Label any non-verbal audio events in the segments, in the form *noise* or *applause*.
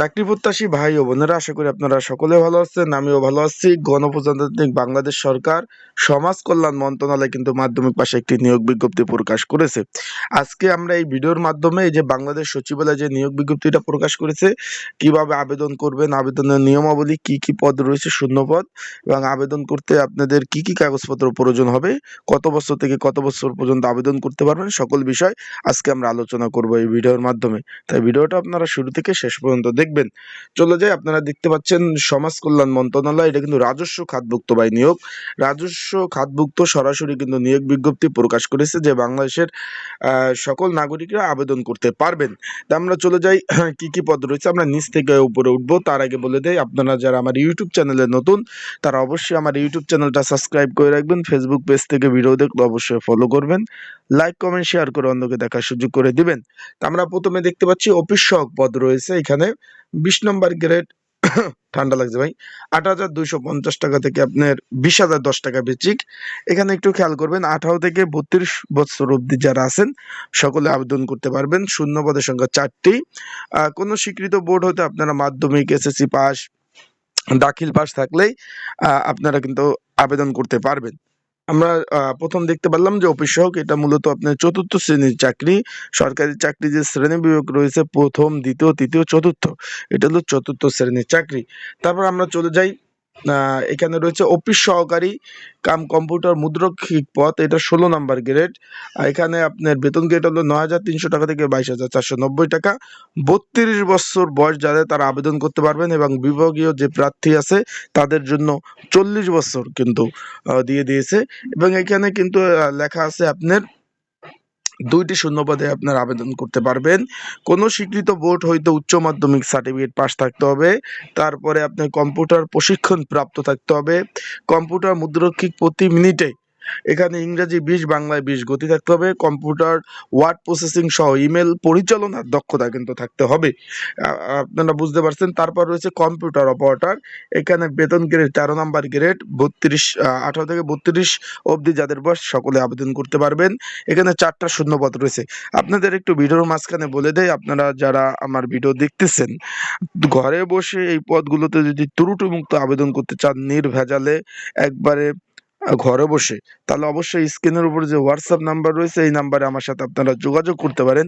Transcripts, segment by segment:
চাকরি প্রত্যাশী ভাই ও বোনেরা, আশা করি আপনারা সকলে ভালো আছেন, আমিও ভালো আছি। গণপ্রজাতান্ত্রিক বাংলাদেশ সরকার সমাজ কল্যাণ মন্ত্রণালয় কিন্তু মাধ্যমিক পাশে একটি নিয়োগ বিজ্ঞপ্তি প্রকাশ করেছে। আজকে আমরা এই ভিডিওর মাধ্যমে এই যে বাংলাদেশ সচিবালয় যে নিয়োগ বিজ্ঞপ্তিটা প্রকাশ করেছে, কীভাবে আবেদন করবেন, আবেদনের নিয়মাবলী কি কি পদ রয়েছে, শূন্য পদ, এবং আবেদন করতে আপনাদের কি কি কাগজপত্র প্রয়োজন হবে, কত বছর থেকে কত বছর পর্যন্ত আবেদন করতে পারবেন, সকল বিষয় আজকে আমরা আলোচনা করব এই ভিডিওর মাধ্যমে। তাই ভিডিওটা আপনারা শুরু থেকে শেষ পর্যন্ত দেখবেন। চলে যায় আপনারা দেখতে পাচ্ছেন সমাজ কল্যাণ মন্ত্রণালয়, এটা কিন্তু রাজস্ব খাতভুক্ত বাই নিয়োগ। রাজস্ব খাতভুক্ত সরাসরি কিন্তু নিয়োগ বিজ্ঞপ্তি প্রকাশ করেছে যে বাংলাদেশের সকল নাগরিকরা আবেদন করতে পারবেন। তা আমরা চলে যাই, *clears throat* কি কি পদ রয়েছে আমরা নিচ থেকে উপরে উঠবো। তার আগে বলে দেয় আপনারা যারা আমার ইউটিউব চ্যানেলে নতুন, তারা অবশ্যই আমার ইউটিউব চ্যানেলটা সাবস্ক্রাইব করে রাখবেন। ফেসবুক পেজ থেকে ভিডিও দেখলে অবশ্যই ফলো করবেন। লাইক কমেন্ট শেয়ার করে অন্যকে দেখার সুযোগ করে দিবেন। আমরা প্রথমে দেখতে পাচ্ছি অফিস সহক পদ রয়েছে এখানে। বিশ নম্বর গ্রেড *coughs* ঠান্ডা লাগছে ভাই। আট হাজার দুইশো পঞ্চাশ টাকা থেকে আপনার বিশ হাজার দশ টাকা বেচিক। এখানে একটু খেয়াল করবেন, আঠারো থেকে বত্রিশ বছর অবধি যারা আছেন, সকলে আবেদন করতে পারবেন। শূন্য পদের সংখ্যা চারটি। কোনো স্বীকৃত বোর্ড হতে আপনারা মাধ্যমিক, এসএসসি পাস, দাখিল পাস থাকলেই আপনারা কিন্তু আবেদন করতে পারবেন। আমরা প্রথম দেখতে পারলাম যে অফিস সহক এটা মূলত আপনার চতুর্থ শ্রেণির চাকরি। সরকারি চাকরি যে শ্রেণি বিভাগ রয়েছে, প্রথম, দ্বিতীয়, তৃতীয়, চতুর্থ, এটা হলো চতুর্থ শ্রেণির চাকরি। তারপর আমরা চলে যাই এখানে রয়েছে অফিস সহকারী, কাম কম্পিউটার মুদ্রক্ষিক পদ এটা ষোলো নাম্বার গ্রেড এখানে আপনার বেতন গ্রেড হলো নয় হাজার তিনশো টাকা থেকে বাইশ হাজার চারশো নব্বই টাকা। বত্রিশ বছর বয়স যাদের, তারা আবেদন করতে পারবেন এবং বিভাগীয় যে প্রার্থী আছে, তাদের জন্য চল্লিশ বছর কিন্তু দিয়ে দিয়েছে। এবং এখানে কিন্তু লেখা আছে আপনার দুইটি শূন্যপদে আপনার আবেদন করতে পারবেন। কোনো স্বীকৃত বোর্ড হয়তো উচ্চ মাধ্যমিক সার্টিফিকেট পাস থাকতে হবে। তারপরে আপনার কম্পিউটার প্রশিক্ষণ প্রাপ্ত থাকতে হবে। কম্পিউটার মুদ্রক্ষিক প্রতি মিনিটে এখানে ইংরেজি বিশ, বাংলায় বিশ গতি থাকতে হবে। কম্পিউটার, ওয়ার্ড প্রসেসিং সহ ইমেল পরিচালনার দক্ষতা কিন্তু থাকতে হবে। আপনারা বুঝতে পারছেন? তারপর রয়েছে কম্পিউটার অপারেটর। এখানে বেতন গ্রেড, তেরো নাম্বার গ্রেড, বত্রিশ আঠারো থেকে বত্রিশ অবধি যাদের বয়স, সকলে আবেদন করতে পারবেন। এখানে চারটা শূন্যপদ রয়েছে। আপনাদের একটু ভিডিওর মাঝখানে বলে দেয় আপনারা যারা আমার ভিডিও দেখতেছেন, ঘরে বসে এই পদগুলোতে যদি ত্রুটিমুক্ত আবেদন করতে চান, নির্ভেজালে একবারে ঘরে বসে। তাহলে অবশ্যই স্ক্রিনের উপর যে হোয়াটসঅ্যাপ নাম্বার রয়েছে, এই নাম্বারে আমার সাথে আপনারা যোগাযোগ করতে পারেন।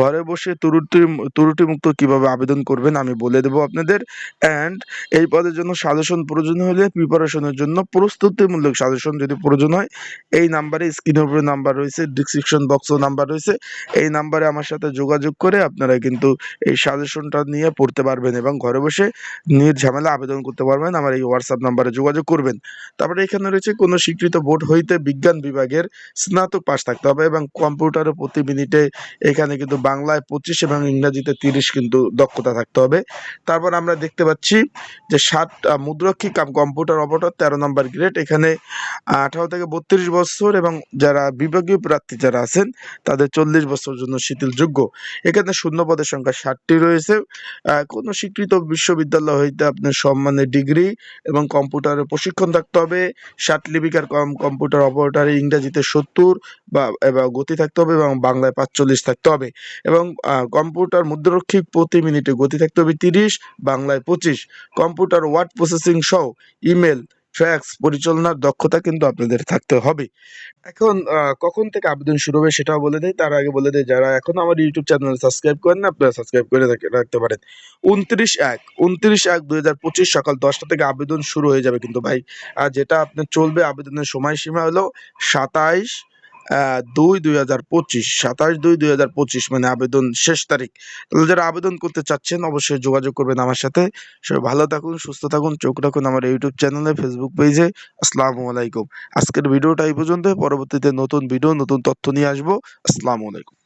ঘরে বসে ত্রুটি, ত্রুটিমুক্ত কীভাবে আবেদন করবেন আমি বলে দেবো আপনাদের। অ্যান্ড এই পদের জন্য সাজেশন প্রয়োজন হলে প্রিপারেশনের জন্য প্রস্তুতিমূলক সাজেশন যদি প্রয়োজন হয়, এই নাম্বারে স্ক্রিনের উপরে নাম্বার রয়েছে ডিসক্রিপশন বক্সও নাম্বার রয়েছে। এই নাম্বারে আমার সাথে যোগাযোগ করে আপনারা কিন্তু এই সাজেশনটা নিয়ে পড়তে পারবেন এবং ঘরে বসে নির্ঝামেলা আবেদন করতে পারবেন। আমার এই হোয়াটসঅ্যাপ নাম্বারে যোগাযোগ করবেন। তারপরে এখানে রয়েছে কোনো স্বীকৃত বোর্ড হইতে বিজ্ঞান বিভাগের স্নাতক পাস থাকতে হবে এবং কম্পিউটারে প্রতি মিনিটে এখানে কিন্তু বাংলায় পঁচিশ এবং ইংরাজিতে তিরিশ কিন্তু দক্ষতা থাকতে হবে। তারপর আমরা দেখতে পাচ্ছি যে ষাট মুদ্রাক্ষী কাম কম্পিউটার অপারেটর, তেরো নম্বর গ্রেড। এখানে আঠারো থেকে বত্রিশ বছর এবং যারা বিভাগীয় প্রার্থী যারা আছেন, তাদের চল্লিশ বছর জন্য শিথিলযোগ্য। এখানে শূন্য পদের সংখ্যা ষাটটি রয়েছে। কোনো স্বীকৃত বিশ্ববিদ্যালয় হইতে আপনার সম্মানের ডিগ্রি এবং কম্পিউটারের প্রশিক্ষণ থাকতে হবে, ষাট কম কম্পিউটার অপারেটারে ইংরেজিতে সত্তর বা গতি থাকতে হবে এবং বাংলায় পাঁচচল্লিশ থাকতে হবে। এবং কম্পিউটার মুদ্রারক্ষী প্রতি মিনিটে গতি থাকতে হবে তিরিশ, বাংলায় পঁচিশ। কম্পিউটার ওয়ার্ড প্রসেসিং সহ ইমেল ফ্যাক্স পরিচালনার দক্ষতা কিন্তু আপনাদের থাকতে হবে। এখন কখন থেকে আবেদন শুরু হবে সেটাও বলে দেয় তার আগে বলে দেয় যারা এখন আমার ইউটিউব চ্যানেল সাবস্ক্রাইব করেন না, আপনারা সাবস্ক্রাইব করে রাখতে পারেন। উনত্রিশ এক উনত্রিশ এক দুই হাজার পঁচিশ সকাল দশটা থেকে আবেদন শুরু হয়ে যাবে কিন্তু ভাই। আর যেটা আপনার চলবে আবেদনের সময়সীমা হলো সাতাইশ দুই দুই হাজার পঁচিশ, সাতাশ দুই দুই হাজার পঁচিশ মানে আবেদন শেষ তারিখ। তাহলে যারা আবেদন করতে চাচ্ছেন, অবশ্যই যোগাযোগ করবেন আমার সাথে। সবাই ভালো থাকুন, সুস্থ থাকুন, চোখ রাখুন আমার ইউটিউব চ্যানেলে ফেসবুক পেজে। আসসালামু আলাইকুম। আজকের ভিডিওটা এই পর্যন্ত পরবর্তীতে নতুন ভিডিও, নতুন তথ্য নিয়ে আসব। আসসালামু আলাইকুম।